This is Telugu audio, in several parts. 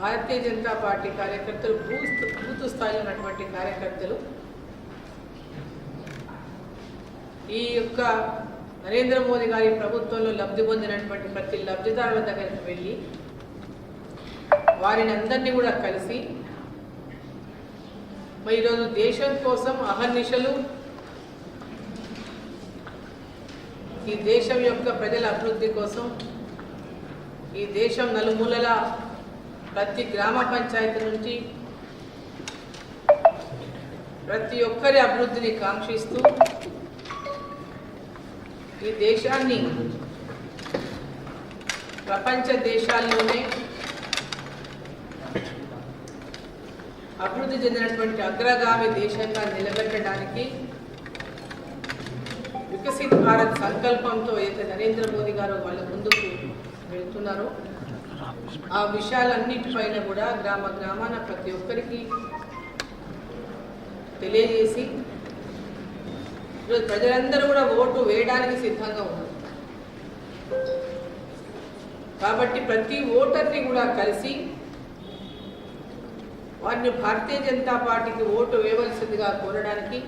భారతీయ జనతా పార్టీ కార్యకర్తలు బూత్ బూత్ స్థాయిలో ఉన్నటువంటి కార్యకర్తలు. ఈ యొక్క నరేంద్ర మోదీ గారి ప్రభుత్వంలో లబ్ధి పొందినటువంటి ప్రతి లబ్ధిదారుల దగ్గరికి వెళ్ళి వారిని అందరినీ కూడా కలిసి మరి ఈరోజు దేశం కోసం అహర్నిశలు ఈ దేశం యొక్క ప్రజల అభివృద్ధి కోసం ఈ దేశం నలుమూలల ప్రతి గ్రామ పంచాయతీ నుంచి ప్రతి ఒక్కరి అభివృద్ధిని కాంక్షిస్తూ ఈ దేశాన్ని ప్రపంచ దేశాల్లోనే అభివృద్ధి చెందినటువంటి అగ్రగామి దేశంగా నిలబెట్టడానికి వికసిత్ భారత్ సంకల్పంతో అయితే నరేంద్ర మోదీ గారు వాళ్ళ ముందుకు వెళ్తున్నారో ఆ విషయాలన్నిటిపైన కూడా గ్రామ గ్రామాన ప్రతి ఒక్కరికి తెలియజేసి ఈరోజు ప్రజలందరూ కూడా ఓటు వేయడానికి సిద్ధంగా ఉన్నారు. కాబట్టి ప్రతి ఓటర్ని కూడా కలిసి వారిని భారతీయ జనతా పార్టీకి ఓటు వేయవలసిందిగా కోరడానికి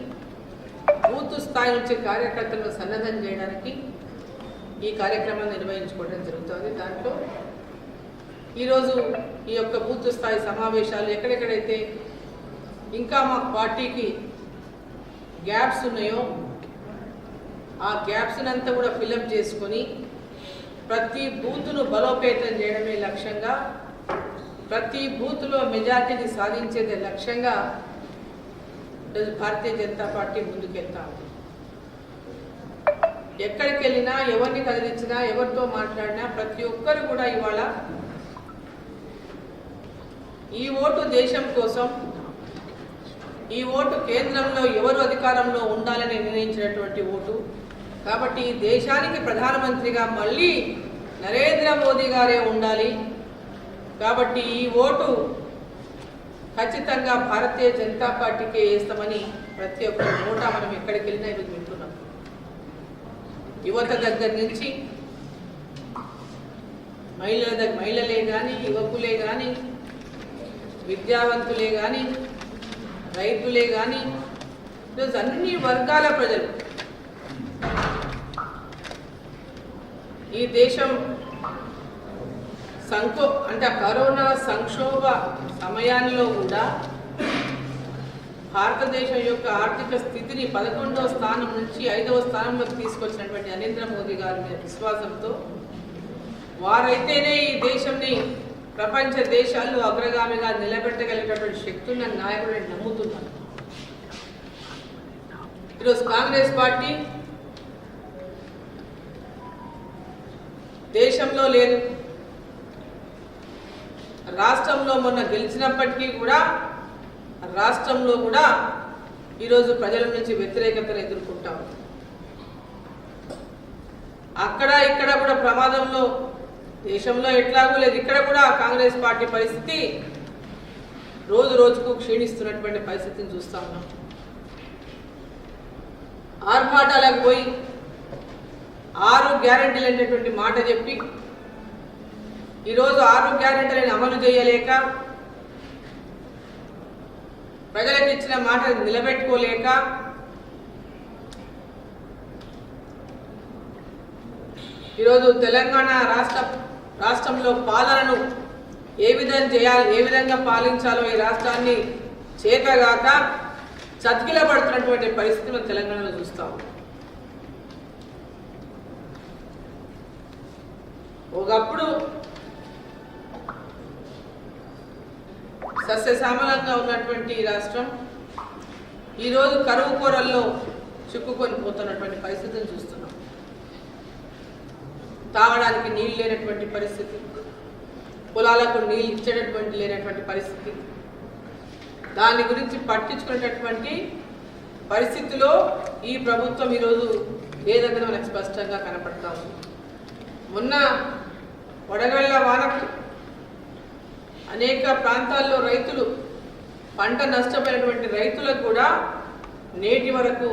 బూత్ స్థాయి నుంచి కార్యకర్తలను సన్నద్ధం చేయడానికి ఈ కార్యక్రమాన్ని నిర్వహించుకోవడం జరుగుతుంది. దాంట్లో ఈరోజు ఈ యొక్క బూత్ స్థాయి సమావేశాలు ఎక్కడెక్కడైతే ఇంకా మా పార్టీకి గ్యాప్స్ ఉన్నాయో ఆ గ్యాప్స్ని అంతా కూడా ఫిలప్ చేసుకొని ప్రతి బూత్ను బలోపేతం చేయడమే లక్ష్యంగా ప్రతి బూత్లో మెజార్టీని సాధించేదే లక్ష్యంగా భారతీయ జనతా పార్టీ ముందుకెళ్తా ఉంది. ఎక్కడికి వెళ్ళినా ఎవరిని కదిలించినా ఎవరితో మాట్లాడినా ప్రతి ఒక్కరు కూడా ఇవాళ ఈ ఓటు దేశం కోసం ఈ ఓటు కేంద్రంలో ఎవరు అధికారంలో ఉండాలని నిర్ణయించినటువంటి ఓటు. కాబట్టి ఈ దేశానికి ప్రధానమంత్రిగా మళ్ళీ నరేంద్ర మోదీ గారే ఉండాలి. కాబట్టి ఈ ఓటు ఖచ్చితంగా భారతీయ జనతా పార్టీకే వేస్తామని ప్రతి ఒక్క ఓట మనం ఎక్కడికి వెళ్ళినా ఈరోజు వింటున్నాం. యువత దగ్గర నుంచి మహిళల దగ్గర మహిళలే కానీ యువకులే కానీ విద్యావంతులే కానీ రైతులే కానీ ఈరోజు అన్ని వర్గాల ప్రజలు ఈ దేశం సంకో అంటే కరోనా సంక్షోభ సమయాల్లో కూడా భారతదేశం యొక్క ఆర్థిక స్థితిని పదకొండవ స్థానం నుంచి ఐదవ స్థానంలోకి తీసుకొచ్చినటువంటి నరేంద్ర మోదీ గారి మీద విశ్వాసంతో వారైతేనే ఈ దేశంని ప్రపంచ దేశాల్లో అగ్రగామిగా నిలబెట్టగలిగేటటువంటి శక్తి ఉన్న నాయకుడు నమ్ముతున్నాను ఈరోజు కాంగ్రెస్ పార్టీ దేశంలో లేదు. రాష్ట్రంలో మొన్న గెలిచినప్పటికీ కూడా రాష్ట్రంలో కూడా ఈరోజు ప్రజల నుంచి వ్యతిరేకతను ఎదుర్కొంటాం అక్కడ ఇక్కడ కూడా ప్రమాదంలో దేశంలో ఎట్లాగూ లేదు. ఇక్కడ కూడా కాంగ్రెస్ పార్టీ పరిస్థితి రోజు రోజుకు క్షీణిస్తున్నటువంటి పరిస్థితిని చూస్తా ఉన్నాం. ఆర్భాటాలకు పోయి ఆరు గ్యారంటీలు అనేటువంటి మాట చెప్పి ఈరోజు ఆరు గ్యారంటీలను అమలు చేయలేక ప్రజలకు ఇచ్చిన మాట నిలబెట్టుకోలేక ఈరోజు తెలంగాణ రాష్ట్ర రాష్ట్రంలో పాలనను ఏ విధంగా చేయాలి ఏ విధంగా పాలించాలో ఈ రాష్ట్రాన్ని చేతగాక చతికిలబడుతున్నటువంటి పరిస్థితి మనం తెలంగాణలో చూస్తాం ఒకప్పుడు సస్యశ్యామలంగా ఉన్నటువంటి ఈ రాష్ట్రం ఈరోజు కరువు కూరల్లో చిక్కుకొని పోతున్నటువంటి పరిస్థితిని చూస్తున్నాం. తాగడానికి నీళ్ళు లేనటువంటి పరిస్థితి. పొలాలకు నీళ్ళు ఇచ్చేటటువంటి లేనటువంటి పరిస్థితి. దాని గురించి పట్టించుకునేటటువంటి పరిస్థితిలో ఈ ప్రభుత్వం ఈరోజు లేదన్నది మనకు స్పష్టంగా కనపడతా ఉంది. మొన్న వడగళ్ళ వానకు అనేక ప్రాంతాల్లో రైతులు పంట నష్టపోయినటువంటి రైతులకు కూడా నేటి వరకు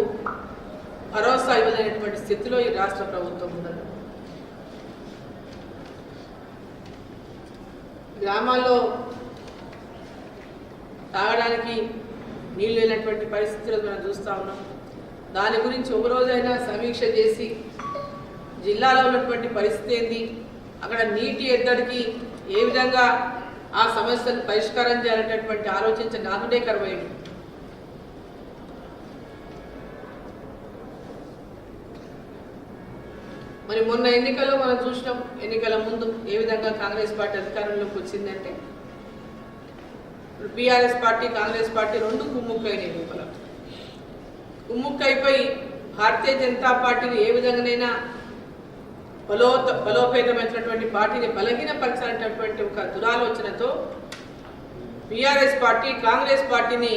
భరోసా ఇవ్వలేనటువంటి స్థితిలో ఈ రాష్ట్ర ప్రభుత్వం ఉన్నది. గ్రామాల్లో తాగడానికి నీళ్ళు లేనటువంటి పరిస్థితులు మనం చూస్తూ ఉన్నాం. దాని గురించి ఒకరోజైనా సమీక్ష చేసి జిల్లాలో ఉన్నటువంటి పరిస్థితి ఏంది? అక్కడ నీటి ఎద్దడికి ఏ విధంగా ఆ సమస్యను పరిష్కారం చేయాలనేటటువంటి ఆలోచించ నాకుడే మరి మొన్న ఎన్నికల్లో మనం చూసినాం ఎన్నికల ముందు ఏ విధంగా కాంగ్రెస్ పార్టీ అధికారంలోకి వచ్చిందంటే ఇప్పుడు బీఆర్ఎస్ పార్టీ కాంగ్రెస్ పార్టీ రెండు గుమ్ముక్కైనాయి లోపల. గుమ్ముక్కైపోయి భారతీయ జనతా పార్టీని ఏ విధంగానైనా బలోత బలోపేతమైనటువంటి పార్టీని బలహీనపరచాలనేటటువంటి ఒక దురాలోచనతో బీఆర్ఎస్ పార్టీ కాంగ్రెస్ పార్టీని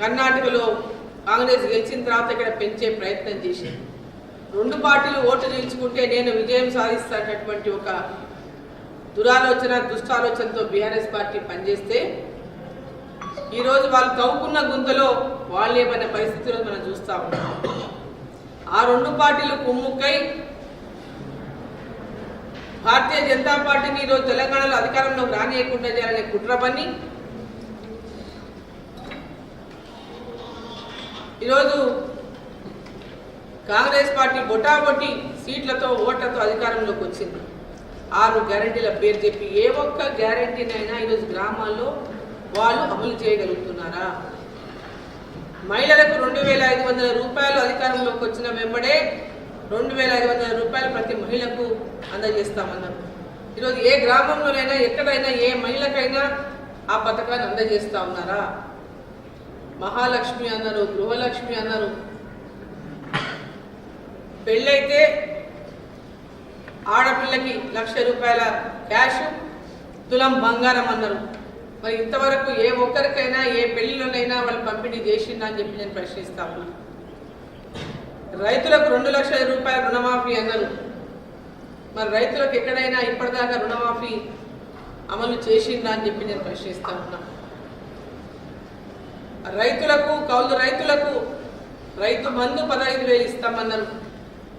కర్ణాటకలో కాంగ్రెస్ గెలిచిన తర్వాత ఇక్కడ పెంచే ప్రయత్నం చేసింది. రెండు పార్టీలు ఓటు చేయించుకుంటే నేను విజయం సాధిస్తానటువంటి ఒక దురాలోచన దుష్టాలోచనతో బీఆర్ఎస్ పార్టీ పనిచేస్తే ఈరోజు వాళ్ళు తవ్వుకున్న గుంతలో వాళ్ళేమనే ఏమైనా పరిస్థితులను మనం చూస్తా ఉన్నాం. ఆ రెండు పార్టీలు కుమ్ముక్కై భారతీయ జనతా పార్టీని ఈరోజు తెలంగాణలో అధికారంలో రానియకుండా చేయాలనే కుట్ర పని ఈరోజు కాంగ్రెస్ పార్టీ బొటాబొటి సీట్లతో ఓట్లతో అధికారంలోకి వచ్చింది. ఆరు గ్యారంటీల పేరు చెప్పి ఏ ఒక్క గ్యారంటీనైనా ఈరోజు గ్రామాల్లో వాళ్ళు అమలు చేయగలుగుతున్నారా? మహిళలకు రెండు వేల ఐదు వందల రూపాయలు అధికారంలోకి వచ్చిన వెంబడే రెండు వేల ఐదు వందల రూపాయలు ప్రతి మహిళకు అందజేస్తామన్నారు. ఈరోజు ఏ గ్రామంలోనైనా ఎక్కడైనా ఏ మహిళకైనా ఆ పథకాన్ని అందజేస్తా ఉన్నారా? మహాలక్ష్మి అన్నారు గృహలక్ష్మి అన్నారు పెళ్ళైతే ఆడపిల్లకి లక్ష రూపాయల క్యాష్ తులం బంగారం అన్నారు. మరి ఇంతవరకు ఏ ఒక్కరికైనా ఏ పెళ్ళిలోనైనా వాళ్ళు పంపిణీ చేసిందా అని చెప్పి నేను ప్రశ్నిస్తాను రైతులకు రెండు లక్షల రూపాయల రుణమాఫీ అన్నారు. మరి రైతులకు ఎక్కడైనా ఇప్పటిదాకా రుణమాఫీ అమలు చేసిందా అని చెప్పి నేను ప్రశ్నిస్తా ఉన్నా. రైతులకు కౌలు రైతులకు రైతు బంధు పదహైదు వేలు ఇస్తామన్నారు.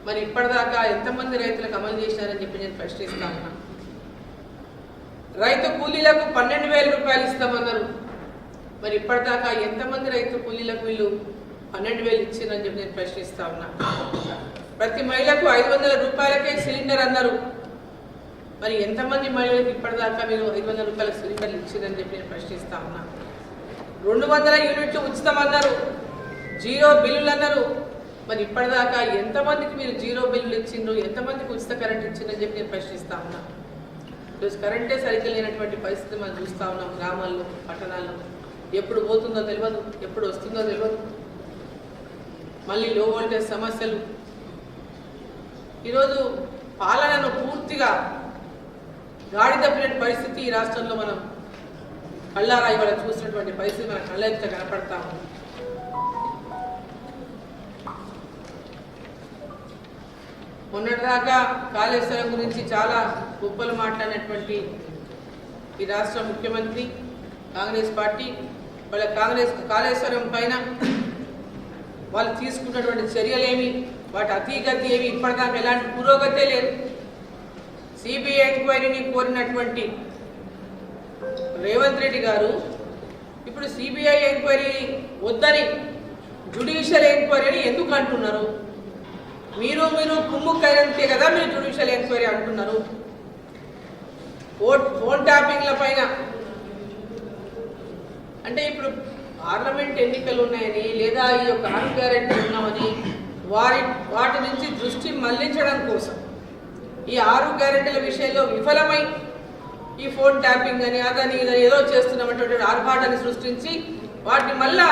మరి ఇప్పటిదాకా ఎంతమంది రైతులకు అమలు చేశారని చెప్పి నేను ప్రశ్నిస్తా ఉన్నా. రైతు కూలీలకు పన్నెండు వేల రూపాయలు ఇస్తామన్నారు. మరి ఇప్పటిదాకా ఎంతమంది రైతు కూలీలకు వీళ్ళు పన్నెండు వేలు ఇచ్చారని చెప్పి నేను ప్రశ్నిస్తా ఉన్నా. ప్రతి మహిళకు ఐదు వందల రూపాయలకే సిలిండర్ అన్నారు. మరి ఎంతమంది మహిళలకు ఇప్పటిదాకా మీరు ఐదు వందల రూపాయల సిలిండర్లు ఇచ్చిందని చెప్పి నేను ప్రశ్నిస్తా ఉన్నా. రెండు వందల యూనిట్లు ఉచితం అన్నారు జీరో బిల్లులు అన్నారు. మరి ఇప్పటిదాకా ఎంతమందికి మీరు జీరో బిల్లులు ఇచ్చిండ్రు? ఎంతమందికి ఉచిత కరెంట్ ఇచ్చిందని చెప్పి నేను ప్రశ్నిస్తా ఉన్నా. ఈరోజు కరెంటే సరిగ్గా లేనటువంటి పరిస్థితి మనం చూస్తూ ఉన్నాం గ్రామాల్లో పట్టణాల్లో. ఎప్పుడు పోతుందో తెలియదు ఎప్పుడు వస్తుందో తెలియదు మళ్ళీ లో వోల్టేజ్ సమస్యలు. ఈరోజు పాలనను పూర్తిగా గాడి తప్పిన పరిస్థితి ఈ రాష్ట్రంలో మనం కళ్ళారా ఇవాళ చూసినటువంటి పరిస్థితి మన కళ్ళెత్త కనపడతా ఉంది. మొన్నటిదాకా కాళేశ్వరం గురించి చాలా గొప్పలు మాట్లాడినటువంటి ఈ రాష్ట్ర ముఖ్యమంత్రి కాంగ్రెస్ పార్టీ వాళ్ళ కాంగ్రెస్ కాళేశ్వరం పైన వాళ్ళు తీసుకున్నటువంటి చర్యలేమి వాటి అతీగతి ఏమి ఇప్పటిదాకా ఎలాంటి పురోగతే లేదు. సిబిఐ ఎంక్వైరీని కోరినటువంటి రేవంత్ రెడ్డి గారు ఇప్పుడు సిబిఐ ఎంక్వైరీ వద్దని జ్యుడిషియల్ ఎంక్వైరీని ఎందుకు అంటున్నారు? మీరు మీరు కుమ్ముక్కైనంతే కదా మీరు జుడిషియల్ ఎంక్వైరీ అంటున్నారు. ఓట్ ఫోన్ ట్యాపింగ్ల పైన. అంటే ఇప్పుడు పార్లమెంట్ ఎన్నికలు ఉన్నాయని లేదా ఈ యొక్క ఆరు గ్యారెంటీ ఉన్నామని వారి వాటి నుంచి దృష్టి మళ్ళించడం కోసం. ఈ ఆరు గ్యారెంటీల విషయంలో విఫలమై ఈ ఫోన్ ట్యాపింగ్ అని అదని ఏదో చేస్తున్నటువంటి ఆర్భాటాన్ని సృష్టించి వాటిని మళ్ళా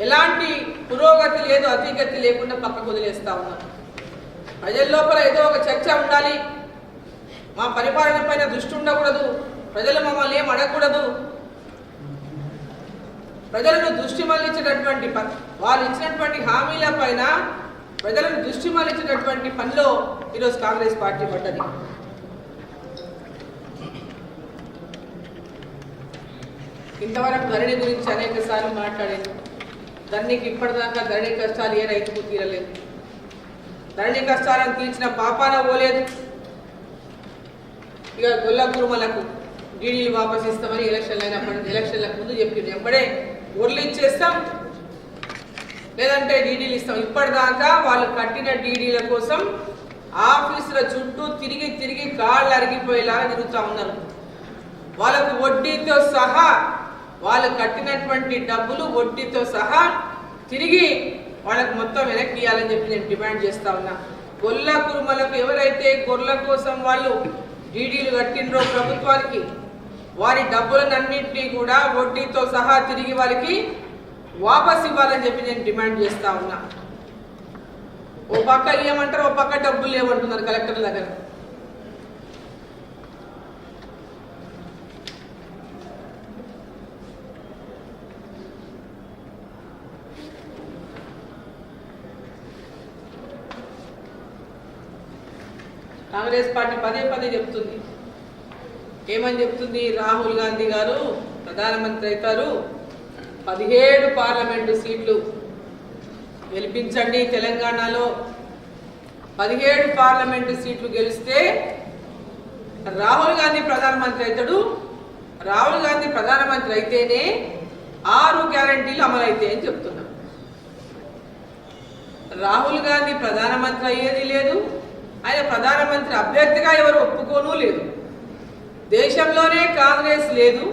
ఎలాంటి పురోగతి లేదు అతిగతి లేకుండా పక్కకు వదిలేస్తా ఉన్నారు ప్రజల లోపల ఏదో ఒక చర్చ ఉండాలి. మా పరిపాలన పైన దృష్టి ఉండకూడదు. ప్రజలు మమ్మల్ని ఏం అడగకూడదు. ప్రజలను దృష్టి మళ్ళించినటువంటి ప- వాళ్ళు ఇచ్చినటువంటి హామీల పైన ప్రజలను దృష్టి మళ్ళించినటువంటి పనిలో ఈరోజు కాంగ్రెస్ పార్టీ పడ్డది. ఇంతవరకు ధరణి గురించి అనేక సార్లు మాట్లాడాను. ధరణికి ఇప్పటిదాకా ధరణి కష్టాలు ఏ రైతుకు తీరలేదు. ధరణి కష్టాలను తీర్చిన పాపాన పోలేదు. ఇక గొల్ల కురుమలకు డీడీలు వాపస్ ఇస్తామని ఎలక్షన్లు అయినప్పటి ఎలక్షన్లకు ముందు చెప్పింది. ఎంబడే గొర్రెలు ఇచ్చేస్తాం లేదంటే డీడీలు ఇస్తాం. ఇప్పటిదాకా వాళ్ళు కట్టిన డీడీల కోసం ఆఫీసుల చుట్టూ తిరిగి తిరిగి కాళ్ళు అరిగిపోయేలా తిరుగుతూ ఉన్నారు. వాళ్ళకు వడ్డీతో సహా వాళ్ళు కట్టినటువంటి డబ్బులు వడ్డీతో సహా తిరిగి వాళ్ళకు మొత్తం వెనక్కి ఇవ్వాలని చెప్పి నేను డిమాండ్ చేస్తా ఉన్నా. గొల్ల కురుమలకు ఎవరైతే గొర్రెల కోసం వాళ్ళు డీడీలు కట్టినరో ప్రభుత్వానికి వారి డబ్బులన్నింటినీ కూడా వడ్డీతో సహా తిరిగి వారికి వాపస్ ఇవ్వాలని చెప్పి నేను డిమాండ్ చేస్తా ఉన్నా. ఓ పక్క ఇవ్వమంటారు ఓ పక్క డబ్బులు లేవంటున్నారు కలెక్టర్ దగ్గర. కాంగ్రెస్ పార్టీ పదే పదే చెప్తుంది. ఏమని చెప్తుంది? రాహుల్ గాంధీ గారు ప్రధానమంత్రి అవుతారు. పదిహేడు పార్లమెంటు సీట్లు గెలిపించండి తెలంగాణలో. పదిహేడు పార్లమెంటు సీట్లు గెలిస్తే రాహుల్ గాంధీ ప్రధానమంత్రి అవుతాడు. రాహుల్ గాంధీ ప్రధానమంత్రి అయితేనే ఆరు గ్యారంటీలు అమలైతాయి అని చెప్తున్నాం. రాహుల్ గాంధీ ప్రధానమంత్రి అయ్యేది లేదు. ఆయన ప్రధానమంత్రి అభ్యర్థిగా ఎవరు ఒప్పుకోను లేదు. దేశంలోనే కాంగ్రెస్ లేదు.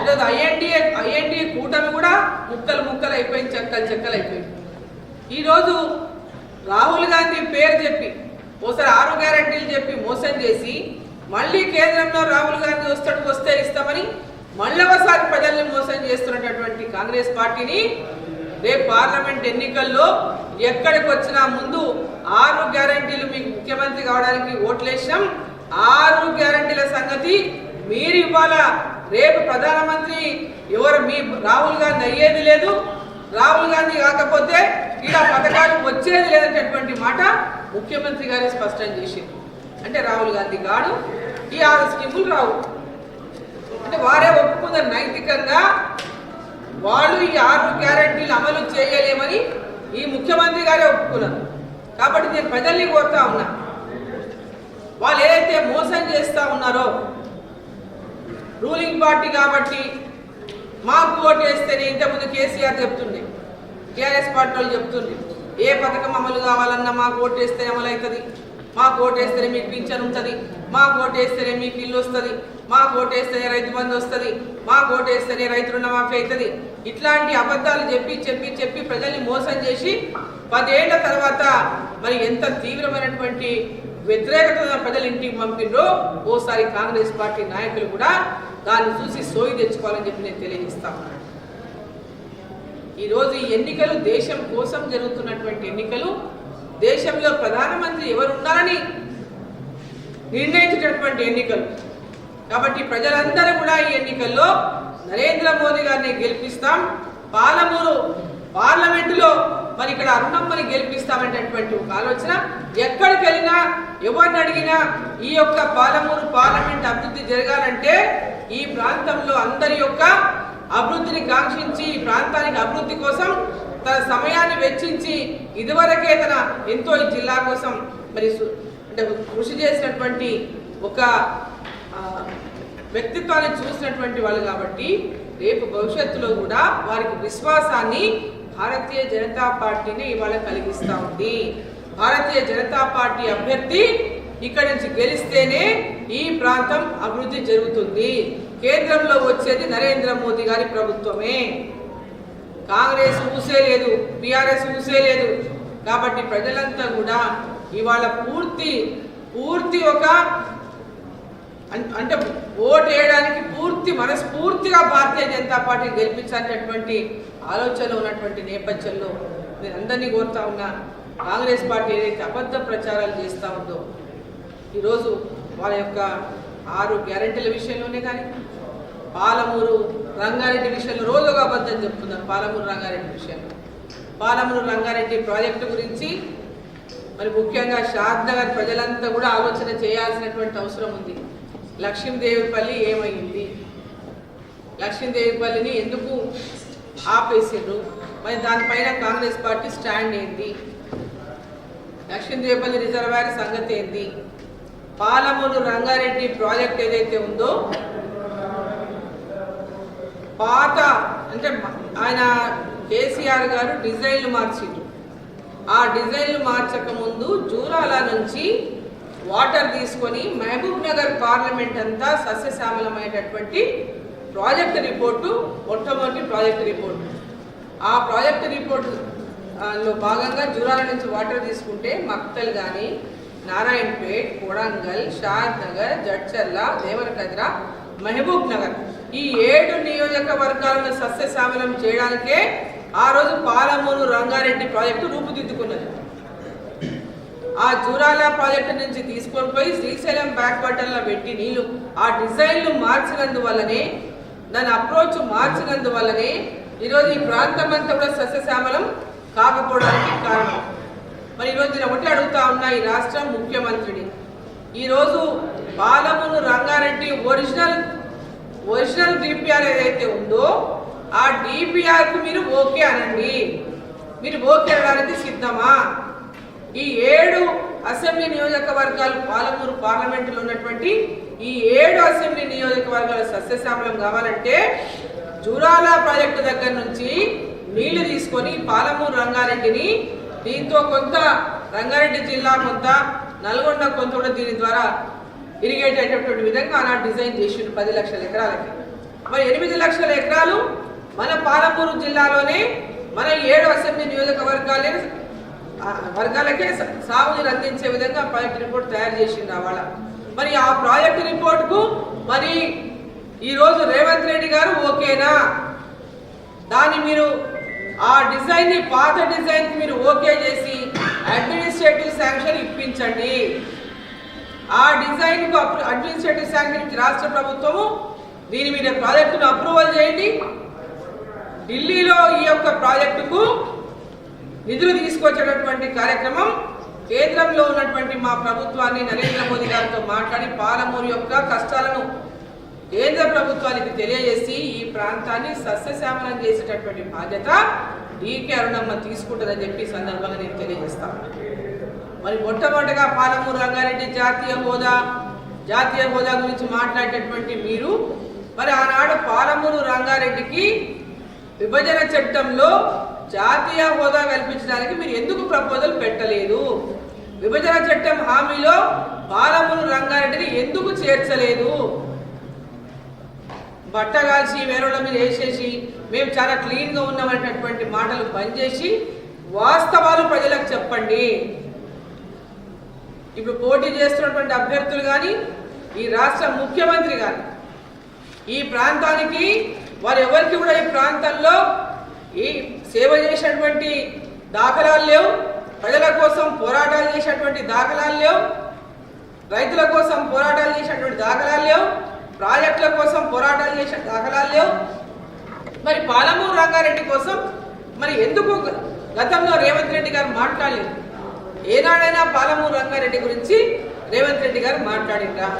ఈరోజు ఐఎన్డిఏ ఐఎన్డీఏ కూటమి కూడా ముక్కలు ముక్కలు అయిపోయింది చెక్కలు చెక్కలు అయిపోయింది. ఈరోజు రాహుల్ గాంధీ పేరు చెప్పి ఓసారి ఆరు గ్యారంటీలు చెప్పి మోసం చేసి మళ్ళీ కేంద్రంలో రాహుల్ గాంధీ వస్తాడు వస్తే ఇస్తామని మళ్ళీ ఒకసారి ప్రజల్ని మోసం చేస్తున్నటువంటి కాంగ్రెస్ పార్టీని రేపు పార్లమెంట్ ఎన్నికల్లో ఎక్కడికి వచ్చినా ముందు ఆరు గ్యారంటీలు మీకు ముఖ్యమంత్రి కావడానికి ఓట్లేసాం ఆరు గ్యారంటీల సంగతి మీరు ఇవాళ రేపు ప్రధానమంత్రి ఎవరు? మీ రాహుల్ గాంధీ అయ్యేది లేదు. రాహుల్ గాంధీ కాకపోతే ఇలా పథకాలు వచ్చేది లేదనేటటువంటి మాట ముఖ్యమంత్రి గారే స్పష్టం చేసింది. అంటే రాహుల్ గాంధీ గాడు ఈ ఆరు స్కీములు రావు. అంటే వారే ఒప్పుకున్నారు నైతికంగా. వాళ్ళు ఈ ఆరు గ్యారంటీలు అమలు చేయలేమని ఈ ముఖ్యమంత్రి గారే ఒప్పుకున్నారు. కాబట్టి నేను ప్రజల్ని కోరుతా ఉన్నా. వాళ్ళు ఏదైతే మోసం చేస్తూ ఉన్నారో రూలింగ్ పార్టీ కాబట్టి మాకు ఓటు వేస్తేనే ఇంతకుముందు కేసీఆర్ చెప్తుండే టీఆర్ఎస్ పార్టీ వాళ్ళు చెప్తుండే ఏ పథకం అమలు కావాలన్నా మాకు ఓటు వేస్తేనే అమలు అవుతుంది మాకు ఓటేస్తేనే మీకు పింఛన్ ఉంటుంది. మాకు ఓటేస్తేనే వేస్తేనే మీకు ఇల్లు వస్తుంది. మాకు ఓటేస్తేనే రైతు బంధు వస్తుంది. మాకు ఓటేస్తేనే వేస్తేనే రైతు రుణమాఫీ అవుతుంది. ఇట్లాంటి అబద్ధాలు చెప్పి చెప్పి చెప్పి ప్రజల్ని మోసం చేసి పదేళ్ళ తర్వాత మరి ఎంత తీవ్రమైనటువంటి వ్యతిరేకత ప్రజలు ఇంటికి పంపిండ్రో ఓసారి కాంగ్రెస్ పార్టీ నాయకులు కూడా దాన్ని చూసి సోయి తెచ్చుకోవాలని చెప్పి నేను తెలియజేస్తా ఉన్నాను. ఈరోజు ఈ ఎన్నికలు దేశం కోసం జరుగుతున్నటువంటి ఎన్నికలు దేశంలో ప్రధానమంత్రి ఎవరు ఉండాలని నిర్ణయించేటటువంటి ఎన్నికలు. కాబట్టి ప్రజలందరూ కూడా ఈ ఎన్నికల్లో నరేంద్ర మోదీ గారిని గెలిపిస్తాం. పాలమూరు పార్లమెంటులో మరి ఇక్కడ అరుణమ్మని గెలిపిస్తామనేటటువంటి ఒక ఆలోచన. ఎక్కడికి వెళ్ళినా ఎవరిని అడిగినా ఈ యొక్క పాలమూరు పార్లమెంట్ అభివృద్ధి జరగాలంటే ఈ ప్రాంతంలో అందరి యొక్క అభివృద్ధిని కాంక్షించి ఈ ప్రాంతానికి అభివృద్ధి కోసం తన సమయాన్ని వెచ్చించి ఇదివరకే తన ఎంతో ఈ జిల్లా కోసం మరి సు- అంటే కృషి చేసినటువంటి ఒక వ్యక్తిత్వాన్ని చూసినటువంటి వాళ్ళు కాబట్టి రేపు భవిష్యత్తులో కూడా వారికి విశ్వాసాన్ని భారతీయ జనతా పార్టీని ఇవాళ కలిగిస్తా ఉంది. భారతీయ జనతా పార్టీ అభ్యర్థి ఇక్కడి నుంచి గెలిస్తేనే ఈ ప్రాంతం అభివృద్ధి జరుగుతుంది. కేంద్రంలో వచ్చేది నరేంద్ర మోదీ గారి ప్రభుత్వమే. కాంగ్రెస్ ఊసే లేదు బీఆర్ఎస్ ఊసే లేదు. కాబట్టి ప్రజలంతా కూడా ఇవాళ పూర్తి పూర్తి ఒక అంటే ఓటు వేయడానికి పూర్తి మనస్ఫూర్తిగా భారతీయ జనతా పార్టీ గెలిపించాలనేటువంటి ఆలోచనలో ఉన్నటువంటి నేపథ్యంలో నేను అందరినీ కోరుతా ఉన్నా కాంగ్రెస్ పార్టీ ఏదైతే అబద్ధ ప్రచారాలు చేస్తూ ఉందో ఈరోజు వాళ్ళ యొక్క ఆరు గ్యారెంటీల విషయంలోనే కానీ పాలమూరు రంగారెడ్డి విషయంలో రోజు ఒక అబద్ధం చెప్తున్నారు పాలమూరు రంగారెడ్డి విషయంలో. పాలమూరు రంగారెడ్డి ప్రాజెక్టు గురించి మరి ముఖ్యంగా షాద్ ప్రజలంతా కూడా ఆలోచన చేయాల్సినటువంటి అవసరం ఉంది. లక్ష్మీదేవిపల్లి ఏమైంది? లక్ష్మీదేవిపల్లిని ఎందుకు ఆపేసిండ్రు? మరి దానిపైన కాంగ్రెస్ పార్టీ స్టాండ్ ఏంటి? లక్ష్మీదేవిపల్లి రిజర్వాయర్ సంగతి ఏంటి? పాలమూరు రంగారెడ్డి ప్రాజెక్ట్ ఏదైతే ఉందో పాత అంటే ఆయన కేసీఆర్ గారు డిజైన్లు మార్చిండ్రు ఆ డిజైన్లు మార్చక ముందు జూరాల నుంచి వాటర్ తీసుకొని మహబూబ్ నగర్ పార్లమెంట్ అంతా సస్యశ్యామలమైనటువంటి ప్రాజెక్ట్ రిపోర్టు మొట్టమొదటి ప్రాజెక్ట్ రిపోర్టు. ఆ ప్రాజెక్ట్ రిపోర్టు లో భాగంగా జూరాల నుంచి వాటర్ తీసుకుంటే మక్తల్ కానీ నారాయణపేట్ కొడంగల్ షాద్ నగర్ జడ్చర్ల దేవరకద్ర మహబూబ్ నగర్ ఈ ఏడు నియోజకవర్గాలను సస్యశ్యామలం చేయడానికే ఆ రోజు పాలమూరు రంగారెడ్డి ప్రాజెక్టు రూపుదిద్దుకున్నది. ఆ జూరాల ప్రాజెక్టు నుంచి తీసుకొని పోయి శ్రీశైలం బ్యాక్ వాటర్లో పెట్టి నీళ్ళు ఆ డిజైన్లు మార్చినందువల్లనే దాని అప్రోచ్ మార్చినందువల్లనే ఈరోజు ఈ ప్రాంతం అంతా కూడా సస్యశ్యామలం కాకపోవడానికి కారణం. మరి ఈరోజు నేను ఒకటి అడుగుతా ఉన్నా ఈ రాష్ట్ర ముఖ్యమంత్రిని. ఈరోజు పాలమును రంగారెడ్డి ఒరిజినల్ ఒరిజినల్ డిపిఆర్ ఏదైతే ఉందో ఆ డిపిఆర్కు మీరు ఓకే అనండి. మీరు ఓకే అనడానికి సిద్ధమా? ఈ ఏడు అసెంబ్లీ నియోజకవర్గాలు పాలమూరు పార్లమెంటులో ఉన్నటువంటి ఈ ఏడు అసెంబ్లీ నియోజకవర్గాల సస్యశ్యామలం కావాలంటే జూరాల ప్రాజెక్టు దగ్గర నుంచి నీళ్ళు తీసుకొని పాలమూరు రంగారెడ్డిని దీంతో కొంత రంగారెడ్డి జిల్లా కొంత నల్గొండ కొంత కూడా దీని ద్వారా ఇరిగేట్ అయ్యేటటువంటి విధంగా ఆనాడు డిజైన్ చేసిండు పది లక్షల ఎకరాలకి. మరి ఎనిమిది లక్షల ఎకరాలు మన పాలమూరు జిల్లాలోనే మన ఏడు అసెంబ్లీ నియోజకవర్గాలే వర్గాలకే సాగునీరు అందించే విధంగా ప్రాజెక్ట్ రిపోర్ట్ తయారు చేసింది వాళ్ళ మరి ఆ ప్రాజెక్ట్ రిపోర్ట్కు మరి ఈరోజు రేవంత్ రెడ్డి గారు ఓకేనా? దాన్ని మీరు ఆ డిజైన్ని పాత డిజైన్ మీరు ఓకే చేసి అడ్మినిస్ట్రేటివ్ శాంక్షన్ ఇప్పించండి. ఆ డిజైన్కు అడ్మినిస్ట్రేటివ్ శాఖ నుంచి రాష్ట్ర ప్రభుత్వము దీని మీద ప్రాజెక్టును అప్రూవల్ చేయండి. ఢిల్లీలో ఈ యొక్క ప్రాజెక్టుకు నిధులు తీసుకొచ్చేటటువంటి కార్యక్రమం కేంద్రంలో ఉన్నటువంటి మా ప్రభుత్వాన్ని నరేంద్ర మోదీ గారితో మాట్లాడి పాలమూరు యొక్క కష్టాలను కేంద్ర ప్రభుత్వానికి తెలియజేసి ఈ ప్రాంతాన్ని సస్యశ్యామలం చేసేటటువంటి బాధ్యత డీకే అరుణమ్మ తీసుకుంటుందని చెప్పి సందర్భంగా నేను తెలియజేస్తాను మరి మొట్టమొదటిగా పాలమూరు రంగారెడ్డి జాతీయ హోదా జాతీయ హోదా గురించి మాట్లాడేటటువంటి మీరు మరి ఆనాడు పాలమూరు రంగారెడ్డికి విభజన చట్టంలో జాతీయ హోదా కల్పించడానికి మీరు ఎందుకు ప్రపోజల్ పెట్టలేదు? విభజన చట్టం హామీలో పాలమూరు రంగారెడ్డిని ఎందుకు చేర్చలేదు? బట్ట కాల్చి వేరేళ్ళ మీద వేసేసి మేము చాలా క్లీన్గా ఉన్నామనేటటువంటి మాటలు పనిచేసి వాస్తవాలు ప్రజలకు చెప్పండి. ఇప్పుడు పోటీ చేస్తున్నటువంటి అభ్యర్థులు కానీ ఈ రాష్ట్ర ముఖ్యమంత్రి కానీ ఈ ప్రాంతానికి వారు ఎవరికి కూడా ఈ ప్రాంతంలో ఈ సేవ చేసినటువంటి దాఖలాలు లేవు. ప్రజల కోసం పోరాటాలు చేసినటువంటి దాఖలాలు లేవు. రైతుల కోసం పోరాటాలు చేసినటువంటి దాఖలాలు లేవు. ప్రాజెక్టుల కోసం పోరాటాలు చేసిన దాఖలాలు లేవు. మరి పాలమూరు రంగారెడ్డి కోసం మరి ఎందుకు గతంలో రేవంత్ రెడ్డి గారు మాట్లాడలేదు? ఏనాడైనా పాలమూరు రంగారెడ్డి గురించి రేవంత్ రెడ్డి గారు మాట్లాడిండ్రా?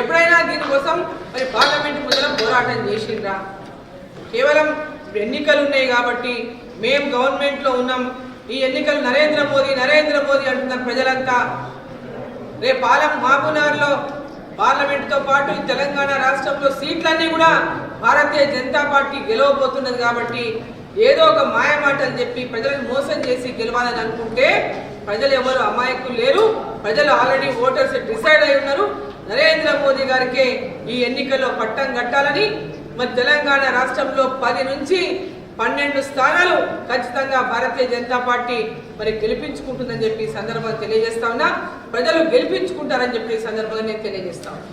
ఎప్పుడైనా దీనికోసం మరి పార్లమెంట్ ముందర పోరాటం చేసిండ్రా? కేవలం ఎన్నికలు ఉన్నాయి కాబట్టి మేము గవర్నమెంట్లో ఉన్నాం. ఈ ఎన్నికలు నరేంద్ర మోదీ నరేంద్ర మోదీ అంటున్నారు ప్రజలంతా. రేపు పాలం మహబూబ్నగర్లో పార్లమెంట్తో పాటు తెలంగాణ రాష్ట్రంలో సీట్లన్నీ కూడా భారతీయ జనతా పార్టీ గెలవబోతున్నది కాబట్టి ఏదో ఒక మాయమాటలు చెప్పి ప్రజలను మోసం చేసి గెలవాలని అనుకుంటే ప్రజలు ఎవరు అమాయకులు లేరు. ప్రజలు ఆల్రెడీ ఓటర్స్ డిసైడ్ అయి ఉన్నారు. నరేంద్ర మోదీ గారికే ఈ ఎన్నికల్లో పట్టం కట్టాలని మరి తెలంగాణ రాష్ట్రంలో పది నుంచి పన్నెండు స్థానాలు ఖచ్చితంగా భారతీయ జనతా పార్టీ మరి గెలిపించుకుంటుందని చెప్పి సందర్భంగా తెలియజేస్తా ఉన్నా. ప్రజలు గెలిపించుకుంటారని చెప్పి సందర్భంగా నేను తెలియజేస్తా ఉన్నా.